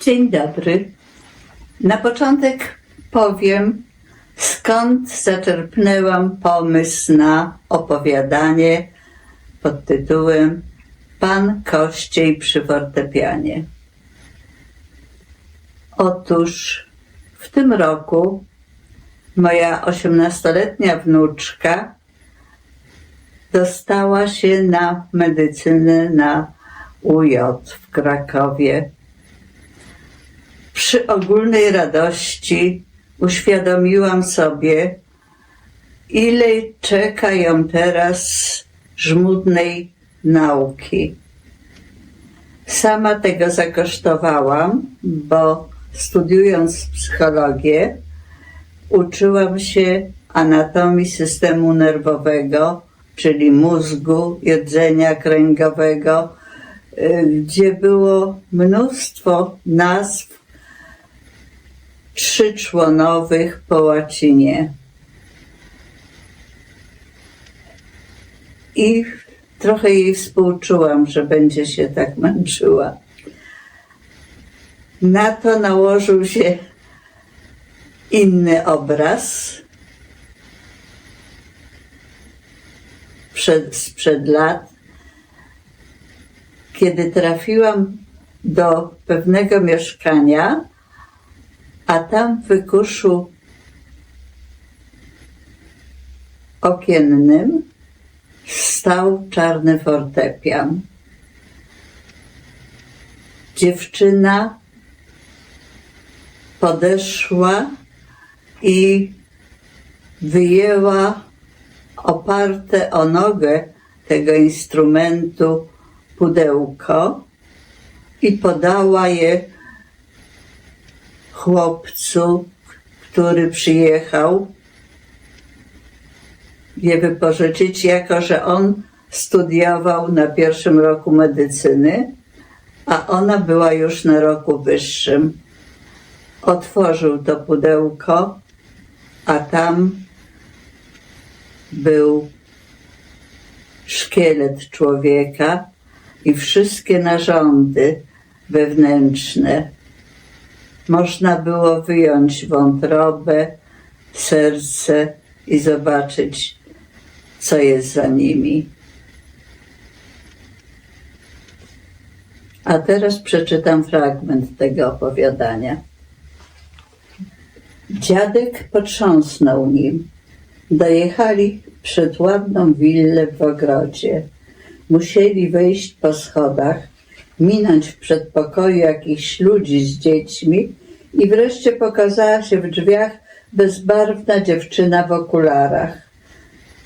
Dzień dobry. Na początek powiem, skąd zaczerpnęłam pomysł na opowiadanie pod tytułem Pan Kościej przy fortepianie. Otóż w tym roku moja osiemnastoletnia wnuczka dostała się na medycynę na UJ w Krakowie. Przy ogólnej radości uświadomiłam sobie, ile czeka ją teraz żmudnej nauki. Sama tego zakosztowałam, bo studiując psychologię, uczyłam się anatomii systemu nerwowego, czyli mózgu, jedzenia kręgowego, y, gdzie było mnóstwo nazw trzyczłonowych po łacinie. I trochę jej współczułam, że będzie się tak męczyła. Na to nałożył się inny obraz przed, sprzed lat, kiedy trafiłam do pewnego mieszkania, a tam w wykuszu okiennym stał czarny fortepian. Dziewczyna podeszła i wyjęła oparte o nogę tego instrumentu pudełko i podała je chłopcu, który przyjechał je wypożyczyć, jako że on studiował na pierwszym roku medycyny, a ona była już na roku wyższym. Otworzył to pudełko, a tam był szkielet człowieka i wszystkie narządy wewnętrzne. Można było wyjąć wątrobę, serce i zobaczyć, co jest za nimi. A teraz przeczytam fragment tego opowiadania. Dziadek potrząsnął nim. Dojechali przed ładną willę w ogrodzie. Musieli wejść po schodach, minąć w przedpokoju jakichś ludzi z dziećmi i wreszcie pokazała się w drzwiach bezbarwna dziewczyna w okularach.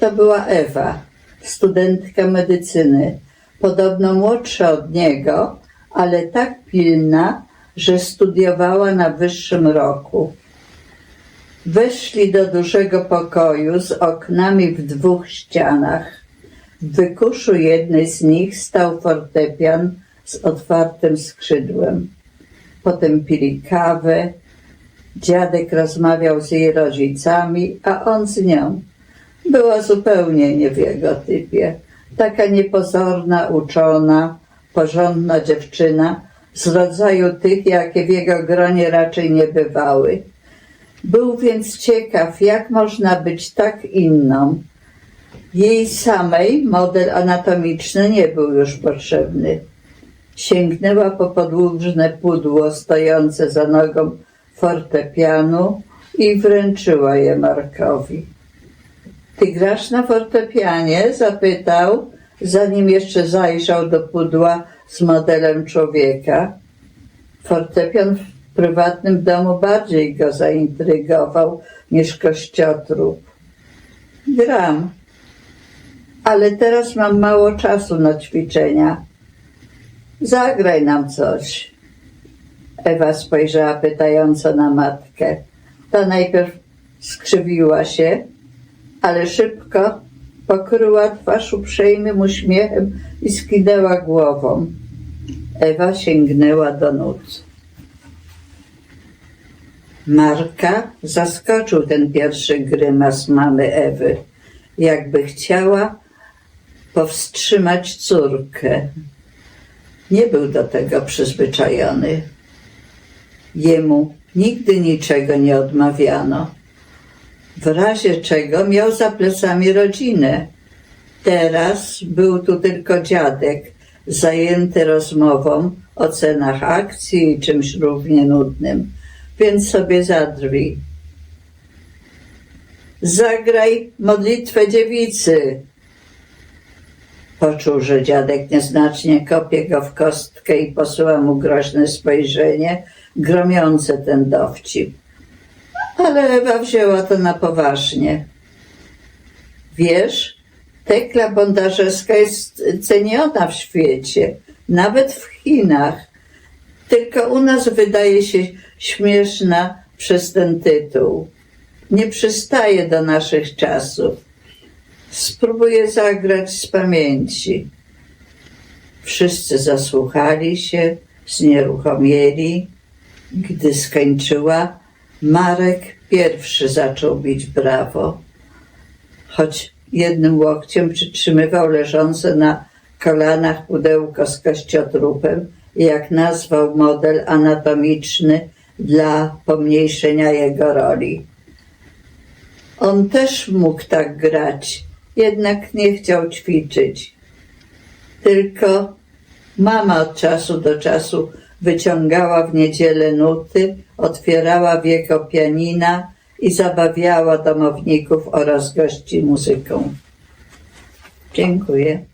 To była Ewa, studentka medycyny, podobno młodsza od niego, ale tak pilna, że studiowała na wyższym roku. Weszli do dużego pokoju z oknami w dwóch ścianach. W wykuszu jednej z nich stał fortepian z otwartym skrzydłem. Potem pili kawę. Dziadek rozmawiał z jej rodzicami, a on z nią. Była zupełnie nie w jego typie. Taka niepozorna, uczona, porządna dziewczyna z rodzaju tych, jakie w jego gronie raczej nie bywały. Był więc ciekaw, jak można być tak inną. Jej samej model anatomiczny nie był już potrzebny. Sięgnęła po podłużne pudło stojące za nogą fortepianu i wręczyła je Markowi. Ty grasz na fortepianie? zapytał, zanim jeszcze zajrzał do pudła z modelem człowieka. Fortepian w prywatnym domu bardziej go zaintrygował niż kościotrup. Gram, ale teraz mam mało czasu na ćwiczenia. Zagraj nam coś. Ewa spojrzała pytająco na matkę. Ta najpierw skrzywiła się, ale szybko pokryła twarz uprzejmym uśmiechem i skinęła głową. Ewa sięgnęła do nut. Marka zaskoczył ten pierwszy grymas mamy Ewy, jakby chciała powstrzymać córkę. Nie był do tego przyzwyczajony. Jemu nigdy niczego nie odmawiano. W razie czego miał za plecami rodzinę. Teraz był tu tylko dziadek, zajęty rozmową o cenach akcji i czymś równie nudnym, więc sobie zadrwi. Zagraj modlitwę dziewicy. Poczuł, że dziadek nieznacznie kopie go w kostkę i posyła mu groźne spojrzenie, gromiące ten dowcip. Ale Ewa wzięła to na poważnie. Wiesz, Tekla Bondarzewska jest ceniona w świecie, nawet w Chinach. Tylko u nas wydaje się śmieszna przez ten tytuł. Nie przystaje do naszych czasów. Spróbuję zagrać z pamięci. Wszyscy zasłuchali się, znieruchomieli. Gdy skończyła, Marek pierwszy zaczął bić brawo. Choć jednym łokciem przytrzymywał leżące na kolanach pudełko z kościotrupem, jak nazwał model anatomiczny dla pomniejszenia jego roli. On też mógł tak grać, jednak nie chciał ćwiczyć. Tylko mama od czasu do czasu wyciągała w niedzielę nuty, otwierała wieko pianina i zabawiała domowników oraz gości muzyką. Dziękuję.